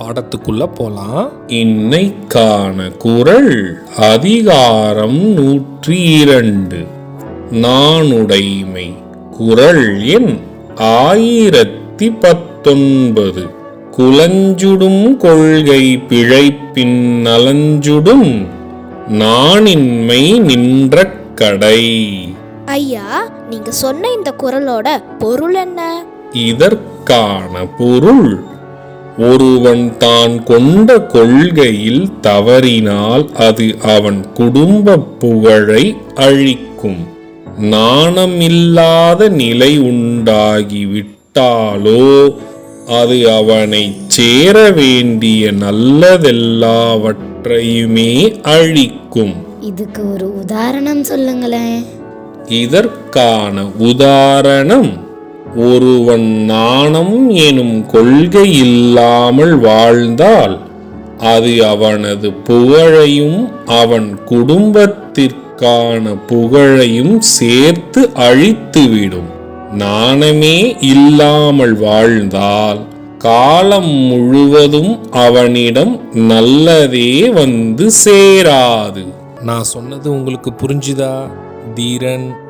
பாடத்துக்குள்ள போலாம். இன்னைக்கான குரல் அதிகாரம் நூற்றி இரண்டு நாணுடைமை குரல் எண் ஆயிரத்தி பத்தொன்பது குலஞ்சுடும் கொள்கை பிழைப்பின் நலஞ்சுடும் நாணின்மை நின்ற கடை. ஐயா நீங்க சொன்ன இந்த குரலோட பொருள் என்ன? இதற்கான பொருள் ஒருவன் தான் கொண்ட கொள்கையில் தவறினால் அது அவன் குடும்ப புகழை அழிக்கும். நாணமில்லாத நிலை உண்டாகி விட்டாலோ அது அவனைச் சேர வேண்டிய நல்லதெல்லாவற்றையுமே அழிக்கும். இதுக்கு ஒரு உதாரணம் சொல்லுங்களேன். இதற்கான உதாரணம் ஒருவன் நாணம் எனும் கொள்கை இல்லாமல் வாழ்ந்தால் அது அவனது புகழையும் அவன் குடும்பத்திற்கான புகழையும் சேர்த்து அழித்துவிடும். நாணமே இல்லாமல் வாழ்ந்தால் காலம் முழுவதும் அவனிடம் நல்லதே வந்து சேராது. நான் சொன்னது உங்களுக்கு புரிஞ்சுதா தீரன்?